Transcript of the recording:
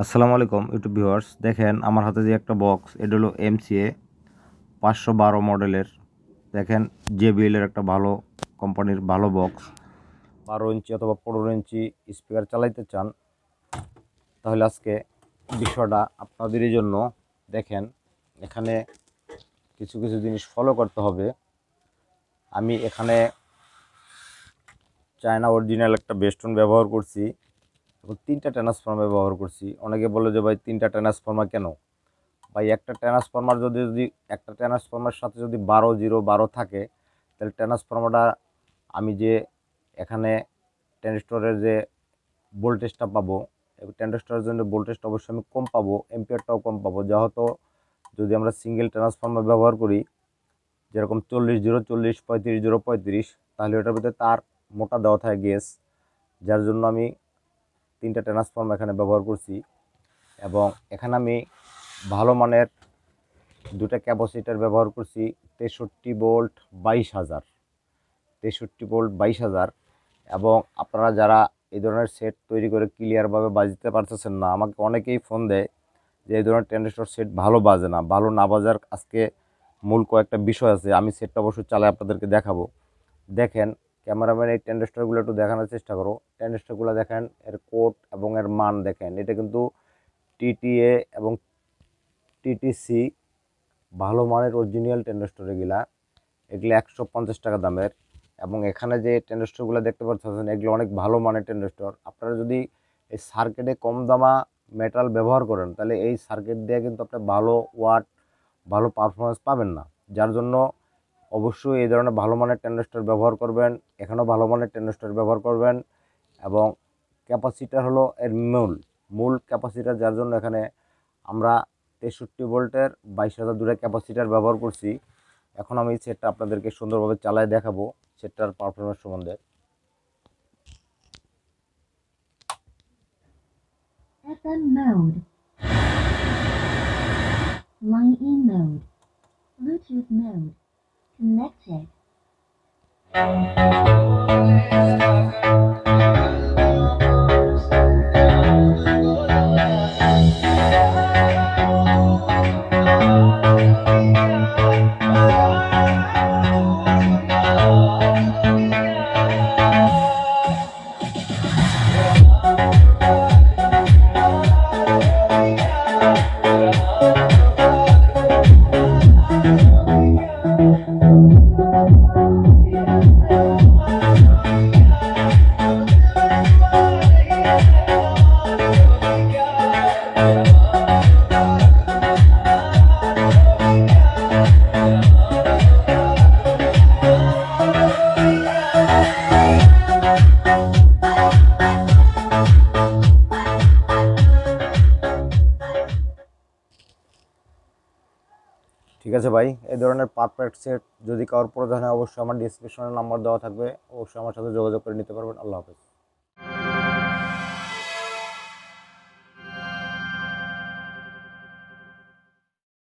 আসসালামু আলাইকুম YouTube viewers দেখেন, আমার হাতে যে একটা বক্স এটা হলো এমসিএ পাঁচশো বারো মডেলের দেখেন জেবিএল এর একটা ভালো কোম্পানির ভালো বক্স বারো ইঞ্চি অথবা পনেরো ইঞ্চি স্পিকার চালাইতে চান, তাহলে আজকে বিষয়টা আপনাদেরই জন্য। দেখেন, এখানে কিছু কিছু জিনিস ফলো করতে হবে। আমি এখানে চায়না অরিজিনাল একটা বেস্টন ব্যবহার করছি। এবং তিনটা ট্রান্সফর্মার ব্যবহার করছি। অনেকে বলে যে, ভাই, তিনটা ট্রান্সফর্মার কেন? ভাই, একটা ট্রান্সফর্মার যদি যদি, একটা ট্রান্সফর্মার সাথে যদি বারো জিরো বারো থাকে, তাহলে ট্রান্সফর্মারটা আমি যে এখানে ট্রানজিস্টরের যে ভোল্টেজটা পাবো এবং ট্রানজিস্টরের জন্য ভোল্টেজটা অবশ্যই আমি কম পাবো এম্পিয়ারটাও কম পাবো। যেহেতু যদি আমরা সিঙ্গেল ট্রান্সফর্মার ব্যবহার করি, যেরকম চল্লিশ জিরো, চল্লিশ পঁয়ত্রিশ জিরো পঁয়ত্রিশ, তাহলে ওটার ভিতরে তার মোটা দেওয়া থাকে গ্যাস, যার জন্য আমি তিনটা ট্রান্সফর্ম এখানে ব্যবহার করছি এবং এখানে আমি ভালো মানের দুটা ক্যাপাসিটার ব্যবহার করছি তেষট্টি বোল্ট বাইশ হাজার, তেষট্টি বোল্ট বাইশ হাজার। এবং আপনারা যারা এই ধরনের সেট তৈরি করে ক্লিয়ারভাবে বাজিতে পারতেছেন না, আমাকে অনেকেই ফোন দেয় যে এই ধরনের ট্রানজিস্টর সেট ভালো বাজে না, ভালো না বাজার আজকে মূল কয়েকটা বিষয় আছে, আমি সেটটা অবশ্যই চালাই আপনাদেরকে দেখাবো। দেখেন ক্যামেরাম্যান এই ট্যান্ডেস্টারগুলো একটু দেখানোর চেষ্টা করো। ট্যান্ডেস্টারগুলো দেখেন, এর কোট এবং এর মান দেখেন। এটা কিন্তু টিটিএ এবং টিটিসি ভালো মানের অরিজিনাল ট্যান্ডেস্টার এগুলা এগুলো একশো পঞ্চাশ টাকা দামের। এবং এখানে যে ট্যান্ডেস্টারগুলো দেখতে পাচ্ছেন, এগুলো অনেক ভালো মানের ট্যান্ডেস্টার আপনারা যদি এই সার্কিটে কম দামা মেটাল ব্যবহার করেন, তাহলে এই সার্কিট দিয়ে কিন্তু আপনি ভালো ওয়াট ভালো পারফরমেন্স পাবেন না। যার জন্য অবশ্যই এই ধরনের ভালো মানের ট্যান্ডেস্টার ব্যবহার করবেন, এখানেও ভালো মানের ট্যান্ডেস্টার ব্যবহার করবেন এবং ক্যাপাসিটার হলো এর মূল মূল ক্যাপাসিটার যার জন্য এখানে আমরা তেষট্টি ভোল্টের বাইশ হাজার দূরে ক্যাপাসিটার ব্যবহার করছি এখন আমি সেটটা আপনাদেরকে সুন্দরভাবে চালায় দেখাবো, সেটটার পারফরমেন্স সম্বন্ধে. Line in mode. Bluetooth mode. Connected. ঠিক আছে ভাই? এই ধরনের পারফেক্ট সেট যদি কারোর প্রয়োজন হয়, অবশ্যই আমার ডিসক্রিপশনে নাম্বার দেওয়া থাকবে। অবশ্যই আমার সাথে যোগাযোগ করে নিতে পারবেন। আল্লাহ হাফেজ।